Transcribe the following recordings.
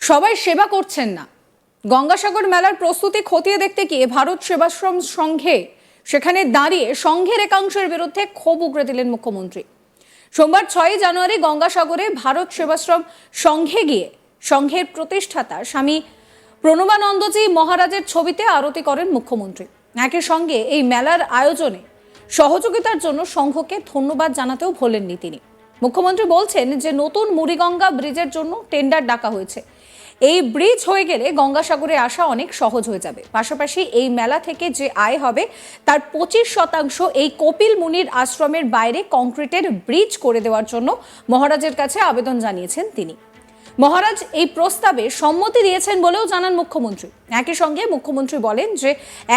সবাই সেবা করছেন না। গঙ্গাসাগর মেলার প্রস্তুতি খতিয়ে দেখতে গিয়ে ভারত সেবাশ্রম সংঘে সেখানে দাঁড়িয়ে সংঘের একাংশের বিরুদ্ধে ক্ষোভ উগড়ে দিলেন মুখ্যমন্ত্রী। সোমবার ছয়ই জানুয়ারি গঙ্গাসাগরে ভারত সেবাশ্রম সংঘে গিয়ে সংঘের প্রতিষ্ঠাতা স্বামী প্রণবানন্দজি মহারাজের ছবিতে আরতি করেন মুখ্যমন্ত্রী। একই সঙ্গে এই মেলার আয়োজনে সহযোগিতার জন্য সংঘকে ধন্যবাদ জানাতেও ভোলেননি তিনি। মুখ্যমন্ত্রী বলছেন যে নতুন মুড়িগঙ্গা ব্রিজের জন্য টেন্ডার ডাকা হয়েছে। এই ব্রিজ হয়ে গেলে গঙ্গাসাগরে আসা অনেক সহজ হয়ে যাবে। পাশাপাশি এই মেলা থেকে যে আয় হবে, তার পঁচিশ শতাংশ এই কপিল মুনির আশ্রমের বাইরে কংক্রিটের ব্রিজ করে দেওয়ার জন্য মহারাজের কাছে আবেদন জানিয়েছেন তিনি। মহারাজ এই প্রস্তাবে সম্মতি দিয়েছেন বলেও জানান মুখ্যমন্ত্রী। একই সঙ্গে মুখ্যমন্ত্রী বলেন যে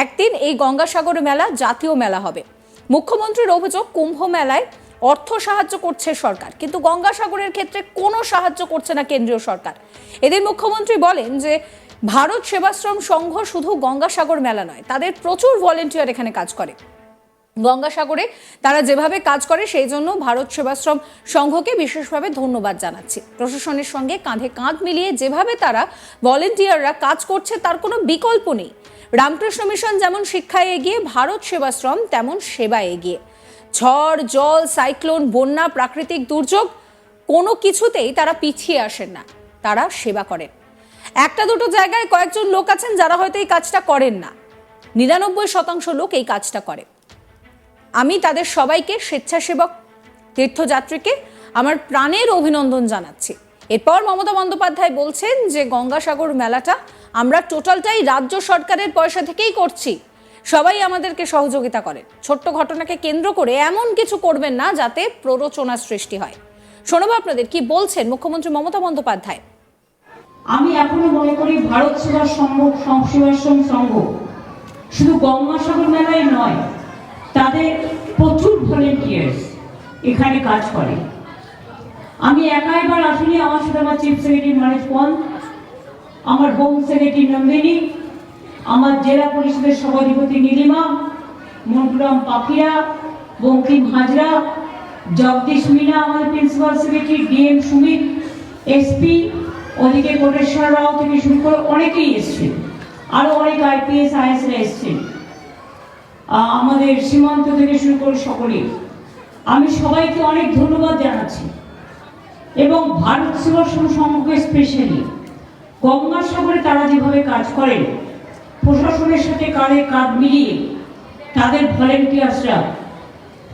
একদিন এই গঙ্গাসাগর মেলা জাতীয় মেলা হবে। মুখ্যমন্ত্রীর অভিযোগ কুম্ভ মেলায় অর্থ সাহায্য করছে সরকার, কিন্তু গঙ্গাসাগরের ক্ষেত্রে কোনো সাহায্য করছে না কেন্দ্রীয় সরকার। এদিন মুখ্যমন্ত্রী বলেন যে, ভারত সেবাশ্রম সংঘ শুধু গঙ্গাসাগর মেলা নয়, তাদের প্রচুর ভলেন্টিয়ার এখানে কাজ করে। গঙ্গাসাগরে তারা যেভাবে কাজ করে, সেই জন্য ভারত সেবাশ্রম সংঘকে বিশেষভাবে ধন্যবাদ জানাচ্ছি। প্রশাসনের সঙ্গে কাঁধে কাঁধ মিলিয়ে যেভাবে তারা ভলেন্টিয়াররা কাজ করছে, তার কোনো বিকল্প নেই। রামকৃষ্ণ মিশন যেমন শিক্ষায় এগিয়ে, ভারত সেবাশ্রম তেমন সেবায় এগিয়ে। ঝড়, জল, সাইক্লোন, বন্যা, প্রাকৃতিক দুর্যোগ, কোনো কিছুতেই তারা পিছিয়ে আসেন না। তারা সেবা করেন। একটা দুটো জায়গায় কয়েকজন লোক আছেন যারা হয়তো এই কাজটা করেন না। নিরানব্বই শতাংশ লোক এই কাজটা করে। আমি তাদের সবাইকে, স্বেচ্ছাসেবক তীর্থযাত্রীকে, আমার প্রাণের অভিনন্দন জানাচ্ছি। এরপর মমতা বন্দ্যোপাধ্যায় বলছেন যে, গঙ্গাসাগর মেলাটা আমরা টোটালটাই রাজ্য সরকারের পয়সা থেকেই করছি। সবাই আমাদেরকে সহযোগিতা করেন ছোট্ট ঘটনাকে কেন্দ্র করে এমন কিছু করবেন না যাতে প্ররোচনার সৃষ্টি হয়। শোনবো আপনাদের কি বলছেন মুখ্যমন্ত্রী মমতা বন্দ্যোপাধ্যায়। আমি এখনও মনে করি ভারত সেবা সংঘ সং- সংঘ শুধু গঙ্গাসাগর মেলায় নয়, তাদের প্রচুর ভলেন্টিয়ার্স এখানে কাজ করে। আমি একা এবার আসলে আমার সাথে আমার চিফ সেক্রেটারি মানিক পন্থ, আমার হোম সেক্রেটারি নন্দিনী আমার জেলা পরিষদের সভাধিপতি নীলিমা মন্টুরাম পাখিরা, বঙ্কিম হাজরা, জগদীশ মিনা, আমাদের principal secretary DM Sumit, SP, ওদিকে কোটেশ্বর রাও থেকে শুরু করে অনেকেই এসছে। আরও অনেক আইপিএস, আইএসরা এসছেন আমাদের সীমান্ত থেকে শুরু করে সকলেই। আমি সবাইকে অনেক ধন্যবাদ জানাচ্ছি। এবং ভারত সেবাশ্রম সংঘকে স্পেশালি গঙ্গাসাগরে তারা যেভাবে কাজ করেন প্রশাসনের সাথে কাঁধে কাঁধ মিলিয়ে তাদের ভলেন্টিয়ার্সরা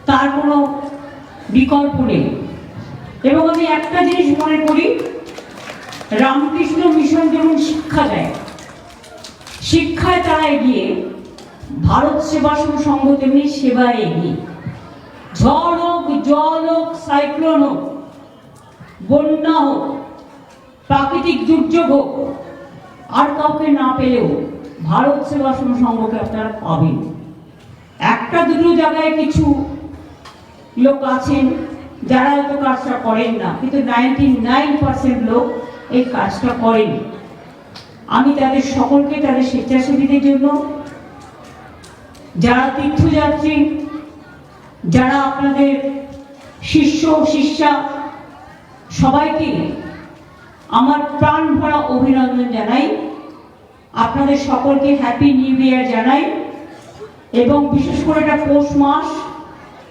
তার কোনো বিকল্প নেই। এবং আমি একটা জিনিস মনে করি, রামকৃষ্ণ মিশন যেমন শিক্ষা দেয়, শিক্ষায় তারা এগিয়ে, ভারত সেবাশ্রম সংঘ তেমনি সেবায় এগিয়ে। ঝড় হোক, জল হোক, সাইক্লোন হোক, বন্যা হোক, প্রাকৃতিক দুর্যোগ হোক, আর কাউকে না পেলেও ভারত সেবাশ্রম সংঘকে আপনারা পাবেন একটা, দুটো জায়গায় কিছু লোক আছেন যারা হয়তো কাজটা করেন না, কিন্তু নাইনটি নাইন পার্সেন্ট লোক এই কাজটা করেন। আমি তাদের সকলকে তাদের স্বেচ্ছাসেবীদের জন্য, যারা তীর্থযাত্রী, যারা আপনাদের শিষ্য, শিষ্যা, সবাইকে আমার প্রাণ ভরা অভিনন্দন জানাই। আপনাদের সকলকে হ্যাপি নিউ ইয়ার জানাই। এবং বিশেষ করে এটা পৌষ মাস,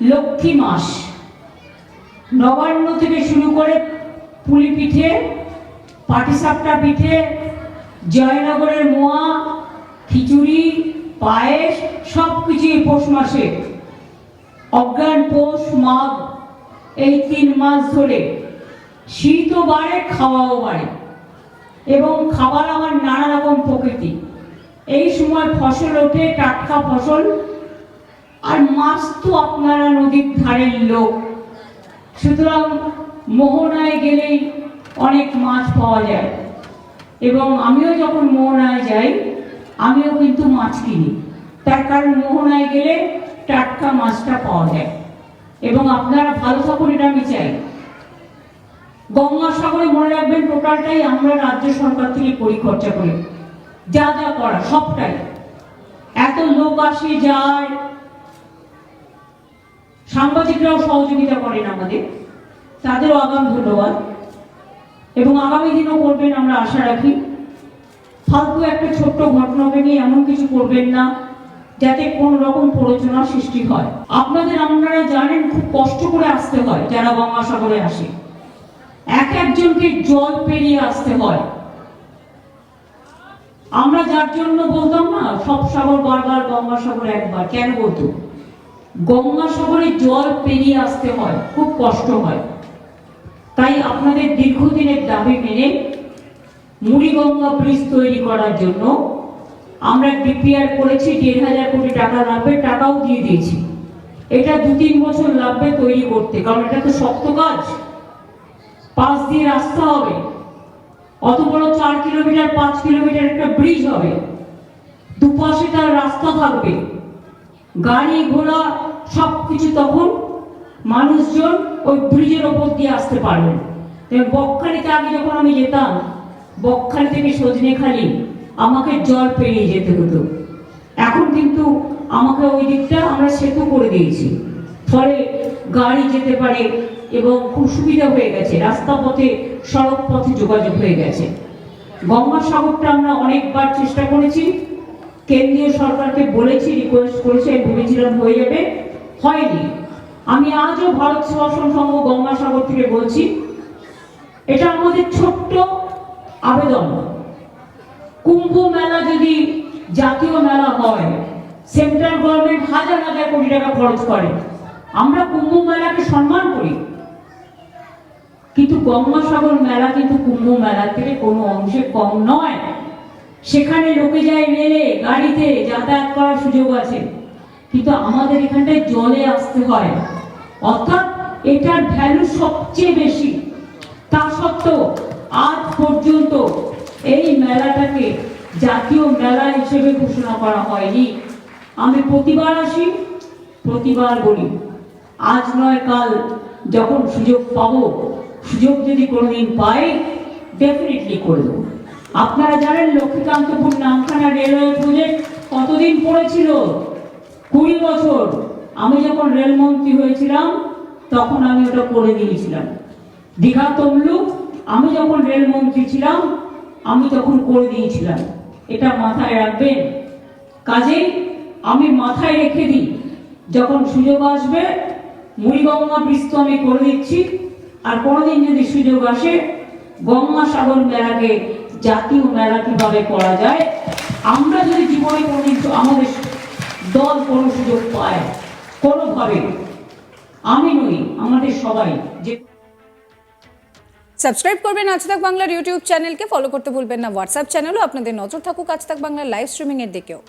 লক্ষ্মী মাস। নবান্ন থেকে শুরু করে পুলি পিঠে, পাটিসাপটা পিঠে, জয়নগরের মোয়া, খিচুড়ি, পায়েস সব কিছুই পৌষ মাসে। অজ্ঞান পৌষ, মাঘ, এই তিন মাস ধরে। শীতও বাড়ে, খাওয়াও বাড়ে। এবং খাবার আমার নানা রকম প্রকৃতি। এই সময় ফসল ওঠে, টাটকা ফসল। আর মাছ তো আপনারা নদীর ধারের লোক। সুতরাং মোহনায় গেলেই অনেক মাছ পাওয়া যায়। এবং আমিও যখন মোহনায় যাই, আমিও কিন্তু মাছ কিনি। তার কারণ মোহনায় গেলে টাটকা মাছটা পাওয়া যায়। এবং আপনারা ভালো থাকুন, এটা আমি চাই। গঙ্গাসাগরে মনে রাখবেন টোটালটাই আমরা রাজ্য সরকার থেকে পরিচর্যা করি। যা যা করা সবটাই। এত লোক আসে যায়, সাংবাদিকরাও সহযোগিতা করেন আমাদের। তাদেরও আগাম ধন্যবাদ। এবং আগামী দিনও করবেন আমরা আশা রাখি। ফালতু একটা ছোট্ট ঘটনাকে নিয়ে এমন কিছু করবেন না, যাতে কোন রকম প্ররোচনা সৃষ্টি হয়। আপনাদের আপনারা জানেন খুব কষ্ট করে আসতে হয় যারা গঙ্গাসাগরে আসে। এক একজনকে জল পেরিয়ে আসতে হয়। আমরা যার জন্য বলতাম না, সব সাগর বারবার গঙ্গাসাগর একবার, কেন বলতো? গঙ্গাসাগরে জল পেরিয়ে আসতে হয়, খুব কষ্ট হয়। তাই আপনাদের দীর্ঘদিনের দাবি মেনে মুড়িগঙ্গা ব্রিজ তৈরি করার জন্য আমরা ডিপিআর করেছি, দেড় হাজার কোটি টাকা লাগবে টাকাও দিয়ে দিয়েছি। এটা দু তিন বছর লাগবে তৈরি করতে, কারণ এটা তো শক্ত কাজ। পাশ দিয়ে রাস্তা হবে। অত বড় চার কিলোমিটার, পাঁচ কিলোমিটার একটা ব্রিজ হবে। দুপাশে তার রাস্তা থাকবে। গাড়ি ঘোড়া সব কিছু তখন মানুষজন ওই ব্রিজের ওপর দিয়ে আসতে পারবেন বকখালিতে আগে যখন আমি যেতাম, বকখালি থেকে সজনেখালি আমাকে জল পেরিয়ে যেতে হতো। এখন কিন্তু আমাকে ওই দিকটা আমরা সেতু করে দিয়েছি। ফলে গাড়ি যেতে পারে এবং খুব সুবিধা হয়ে গেছে। রাস্তা পথে, সড়ক পথে যোগাযোগ হয়ে গেছে। গঙ্গা সাগরটা আমরা অনেকবার চেষ্টা করেছি। কেন্দ্রীয় সরকারকে বলেছি রিকোয়েস্ট করেছি, আমি ভেবেছিলাম হয়ে যাবে। হয়নি। আমি আজও ভারত সেবাশ্রম সংঘ গঙ্গাসাগর থেকে বলছি, এটা আমাদের ছোট্ট আবেদন। কুম্ভ মেলা যদি জাতীয় মেলা হয়, সেন্ট্রাল গভর্নমেন্ট হাজার হাজার কোটি টাকা খরচ করে। আমরা কুম্ভ মেলাকে সম্মান করি। কিন্তু গঙ্গাসাগর মেলা কিন্তু কুম্ভ মেলা থেকে কোনো অংশে কম নয়। সেখানে লোকে যায় রেলে গাড়িতে যাতায়াত করার সুযোগ আছে। কিন্তু আমাদের এখানটায় জলে আসতে হয়। অর্থাৎ এটার ভ্যালু সবচেয়ে বেশি। তা সত্ত্বেও আজ পর্যন্ত এই মেলাটাকে জাতীয় মেলা হিসেবে ঘোষণা করা হয়নি। আমি প্রতিবার আসি, প্রতিবার বলি, আজ নয় কাল যখন সুযোগ পাবো সুযোগ যদি কোনোদিন পাই ডেফিনেটলি করে দেবো। আপনারা জানেন লক্ষ্মীকান্তপুর নামখানা রেলওয়ে প্রজেক্ট কতদিন পড়েছিল? কুড়ি বছর। আমি যখন রেলমন্ত্রী হয়েছিলাম, তখন আমি ওটা করে দিয়েছিলাম। দীঘা তমলুক, আমি যখন রেলমন্ত্রী ছিলাম, আমি তখন করে দিয়েছিলাম। এটা মাথায় রাখবেন। কাজেই আমি মাথায় রেখে দিই, যখন সুযোগ আসবে, মুড়িগঙ্গা তো আমি করে দিচ্ছি। আর কোনোদিন যদি সুযোগ আসে গঙ্গাসাগর মেলাকে জাতীয় মেলা কীভাবে করা যায়, আমরা যদি জীবনে কোনোদিন আমাদের দল কোনো সুযোগ পায়, কোনোভাবে, আমি নই, আমাদের সবাই, যে সাবস্ক্রাইব করবেন আজ তাক বাংলার ইউটিউব চ্যানেলকে, ফলো করতে ভুলবেন না। হোয়াটসঅ্যাপ চ্যানেলও আপনাদের নজর থাকুক আজ তাক বাংলার লাইভ স্ট্রিমিংয়ের দিকেও।